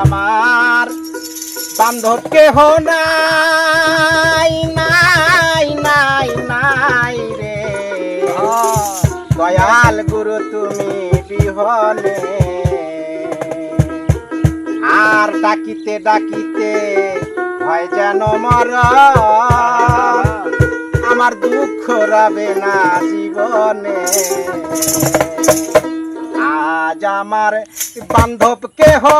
আমার বান্ধব কেহ নাই নাই নাই নাই রে। দয়াল গুরু, তুমি বিহনে। আর ডাকিতে ডাকিতে হয় যেন মর আমার দুঃখ রবে না জীবনে। आज आमार बांधव के हो